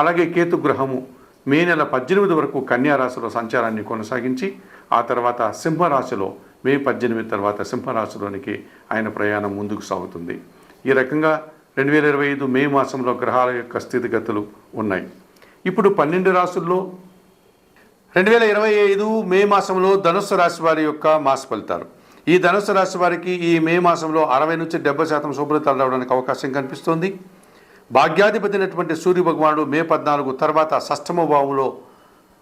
అలాగే కేతు గ్రహము మే నెల పద్దెనిమిది వరకు కన్యా రాశిలో సంచారాన్ని కొనసాగించి ఆ తర్వాత సింహరాశిలో మే పద్దెనిమిది తర్వాత సింహరాశిలోనికి ఆయన ప్రయాణం ముందుకు సాగుతుంది. ఈ రకంగా రెండు వేల ఇరవై ఐదు మే మాసంలో గ్రహాల యొక్క స్థితిగతులు ఉన్నాయి. ఇప్పుడు పన్నెండు రాసుల్లో రెండు వేల ఇరవై ఐదు మే మాసంలో ధనుస్సు రాశి వారి యొక్క మాస ఫలితాలు. ఈ ధనుస్సు రాశి వారికి ఈ మే మాసంలో అరవై నుంచి డెబ్బై శాతం శుభ్రతలు రావడానికి అవకాశం కనిపిస్తోంది. భాగ్యాధిపతి అయినటువంటి సూర్య భగవానుడు మే పద్నాలుగు తర్వాత షష్టమ భావంలో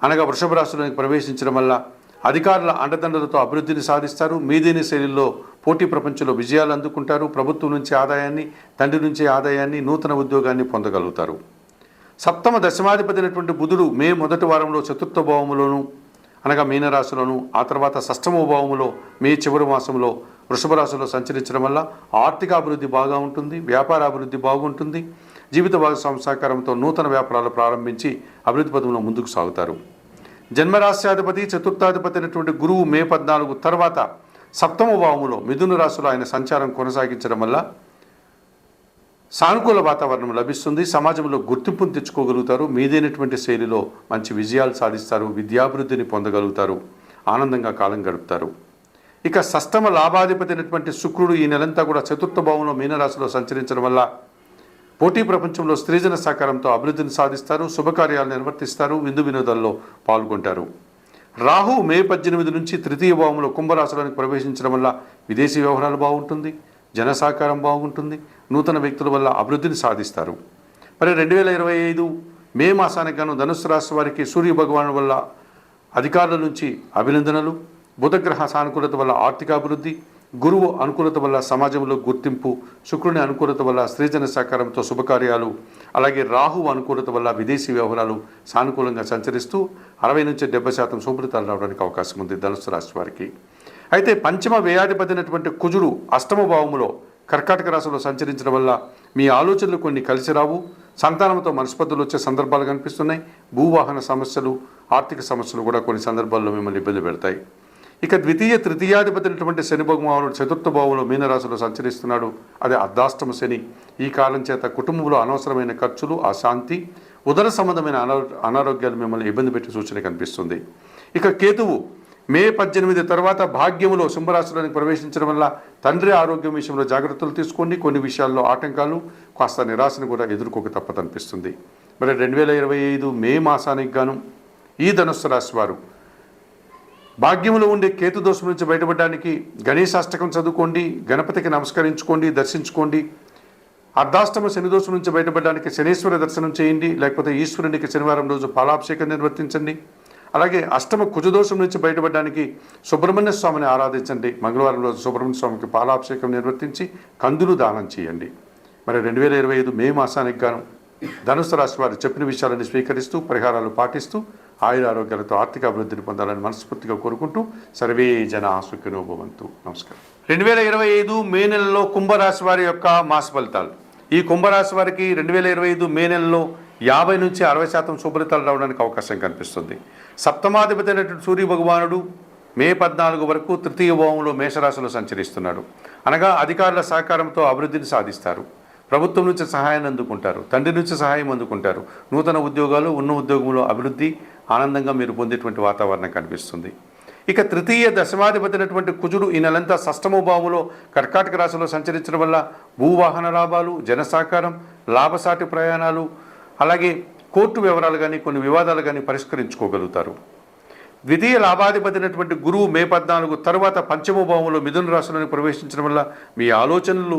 అనగా వృషభ రాశిలోకి ప్రవేశించడం వల్ల అధికారుల అండదండలతో అభివృద్ధిని సాధిస్తారు. మీదేని శైలిలో పోటీ ప్రపంచంలో విజయాలు అందుకుంటారు. ప్రభుత్వం నుంచి ఆదాయాన్ని తండ్రి నుంచి ఆదాయాన్ని నూతన ఉద్యోగాన్ని పొందగలుగుతారు. సప్తమ దశమాధిపతి అయినటువంటి బుధుడు మే మొదటి వారంలో చతుర్థ భావములోను అనగా మీనరాశిలోను ఆ తర్వాత షష్టమ భావములో మే చివరి మాసంలో వృషభ రాశిలో సంచరించడం వల్ల ఆర్థిక అభివృద్ధి బాగా ఉంటుంది వ్యాపార అభివృద్ధి బాగుంటుంది. జీవిత భాగస్వామి సహకారంతో నూతన వ్యాపారాలు ప్రారంభించి అభివృద్ధి పదంలో ముందుకు సాగుతారు. జన్మరాశ్యాధిపతి చతుర్థాధిపతి అయినటువంటి గురువు మే పద్నాలుగు తర్వాత సప్తమ భావములో మిథున రాశిలో ఆయన సంచారం కొనసాగించడం వల్ల సానుకూల వాతావరణం లభిస్తుంది. సమాజంలో గుర్తింపును తెచ్చుకోగలుగుతారు. మీదైనటువంటి శైలిలో మంచి విజయాలు సాధిస్తారు. విద్యాభివృద్ధిని పొందగలుగుతారు. ఆనందంగా కాలం గడుపుతారు. ఇక సష్టమ లాభాధిపతి అయినటువంటి శుక్రుడు ఈ నెలంతా కూడా చతుర్థ భావంలో మీనరాశిలో సంచరించడం వల్ల పోటీ ప్రపంచంలో స్త్రీజన సహకారంతో అభివృద్ధిని సాధిస్తారు శుభకార్యాలు నిర్వర్తిస్తారు విందు వినోదాల్లో పాల్గొంటారు. రాహు మే పద్దెనిమిది నుంచి తృతీయ భావంలో కుంభరాశులను ప్రవేశించడం వల్ల విదేశీ వ్యవహారాలు బాగుంటుంది జన సహకారం బాగుంటుంది నూతన వ్యక్తుల వల్ల అభివృద్ధిని సాధిస్తారు. మరి రెండు వేల ఇరవై ఐదు మే మాసానికి గాను ధనుసు రాశి వారికి సూర్య భగవాను వల్ల అధికారుల నుంచి అభినందనలు బుధగ్రహ సానుకూలత వల్ల ఆర్థిక అభివృద్ధి గురువు అనుకూలత వల్ల సమాజంలో గుర్తింపు శుక్రుని అనుకూలత వల్ల స్త్రీజన సహకారంతో శుభకార్యాలు అలాగే రాహు అనుకూలత వల్ల విదేశీ వ్యవహారాలు సానుకూలంగా సంచరిస్తూ అరవై నుంచి డెబ్బై శాతం శుభ్రతలు రావడానికి అవకాశం ఉంది ధనుసు రాశి వారికి. అయితే పంచమ వ్యయాధిపతినటువంటి కుజుడు అష్టమ భావములో కర్కాటక రాశిలో సంచరించడం వల్ల మీ ఆలోచనలు కొన్ని కలిసి రావు. సంతానంతో మనస్పర్ధలు వచ్చే సందర్భాలు కనిపిస్తున్నాయి. భూవాహన సమస్యలు ఆర్థిక సమస్యలు కూడా కొన్ని సందర్భాల్లో మిమ్మల్ని ఇబ్బంది పెడతాయి. ఇక ద్వితీయ తృతీయాధిపతి అయినటువంటి శని భగవానుడు చతుర్థ భావంలో మీనరాశిలో సంచరిస్తున్నాడు. అదే అర్ధాష్టమ శని. ఈ కాలం చేత కుటుంబంలో అనవసరమైన ఖర్చులు అశాంతి ఉదర సంబంధమైన అనారోగ్యాలు మిమ్మల్ని ఇబ్బంది పెట్టే సూచన కనిపిస్తుంది. ఇక కేతువు మే పద్దెనిమిది తర్వాత భాగ్యములో సింహరాశిలోనికి ప్రవేశించడం వల్ల తండ్రి ఆరోగ్యం విషయంలో జాగ్రత్తలు తీసుకోండి. కొన్ని విషయాల్లో ఆటంకాలు కాస్త నిరాశను కూడా ఎదుర్కోక తప్పదనిపిస్తుంది. మరి రెండు వేల ఇరవై ఐదు మే మాసానికి గాను ఈ ధనుస్సు రాశి వారు భాగ్యంలో ఉండే కేతు దోషం నుంచి బయటపడడానికి గణేశాష్టకం చదువుకోండి గణపతికి నమస్కరించుకోండి దర్శించుకోండి. అర్ధాష్టమ శని దోషం నుంచి బయటపడడానికి శనీశ్వర దర్శనం చేయండి లేకపోతే ఈశ్వరునికి శనివారం రోజు పాలాభిషేకం నిర్వర్తించండి. అలాగే అష్టమ కుజదోషం నుంచి బయటపడడానికి సుబ్రహ్మణ్య స్వామిని ఆరాధించండి. మంగళవారం రోజు సుబ్రహ్మణ్య స్వామికి పాలాభిషేకం నిర్వర్తించి కందులు దానం చేయండి. మరి రెండు వేల ఇరవై ఐదు మే మాసానికి గాను ధనుసు రాశి వారు చెప్పిన విషయాలను స్వీకరిస్తూ పరిహారాలు పాటిస్తూ ఆయుర ఆరోగ్యాలతో ఆర్థిక అభివృద్ధిని పొందాలని మనస్ఫూర్తిగా కోరుకుంటూ సర్వే జన సుఖినో భవంతు. నమస్కారం. రెండు వేల ఇరవై ఐదు మే నెలలో కుంభరాశి వారి యొక్క మాస ఫలితాలు. ఈ కుంభరాశి వారికి రెండు వేల ఇరవై ఐదు మే నెలలో యాభై నుంచి అరవై శాతం శుభలితాలు రావడానికి అవకాశం కనిపిస్తుంది. సప్తమాధిపతి అయినటువంటి సూర్య భగవానుడు మే పద్నాలుగు వరకు తృతీయ భావంలో మేషరాశిలో సంచరిస్తున్నాడు. అనగా అధికారుల సహకారంతో అభివృద్ధిని సాధిస్తారు. ప్రభుత్వం నుంచి సహాయాన్ని అందుకుంటారు తండ్రి నుంచి సహాయం అందుకుంటారు. నూతన ఉద్యోగాలు ఉన్న ఉద్యోగంలో అభివృద్ధి ఆనందంగా మీరు పొందేటువంటి వాతావరణం కనిపిస్తుంది. ఇక తృతీయ దశమాధిపతినటువంటి కుజుడు ఈ నెలంతా షష్టమ భావంలో కర్కాటక రాశిలో సంచరించడం వల్ల భూవాహన లాభాలు జనసాకారం లాభసాటి ప్రయాణాలు అలాగే కోర్టు వివరాలు కానీ కొన్ని వివాదాలు కానీ పరిష్కరించుకోగలుగుతారు. ద్వితీయ లాభాధిపతినటువంటి గురువు మే పద్నాలుగు తర్వాత పంచమ భావంలో మిథున రాశిలోని ప్రవేశించడం వల్ల మీ ఆలోచనలు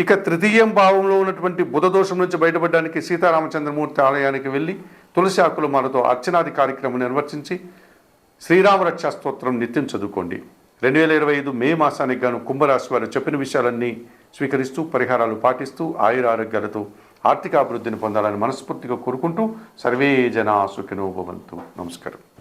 ఇక తృతీయం భావంలో ఉన్నటువంటి బుధ దోషం నుంచి బయటపడడానికి సీతారామచంద్రమూర్తి ఆలయానికి వెళ్ళి తులసి ఆకులు మాలతో అర్చనాది కార్యక్రమం నిర్వర్తించి శ్రీరామరక్షా స్తోత్రం నిత్యం చదువుకోండి. రెండు వేల ఇరవై ఐదు మే మాసానికి గాను కుంభరాశి వారు చెప్పిన విషయాలన్నీ స్వీకరిస్తూ పరిహారాలు పాటిస్తూ ఆయుర ఆరోగ్యాలతో ఆర్థిక అభివృద్ధిని పొందాలని మనస్ఫూర్తిగా కోరుకుంటూ సర్వే జనా సుఖినోభవంతు నమస్కారం.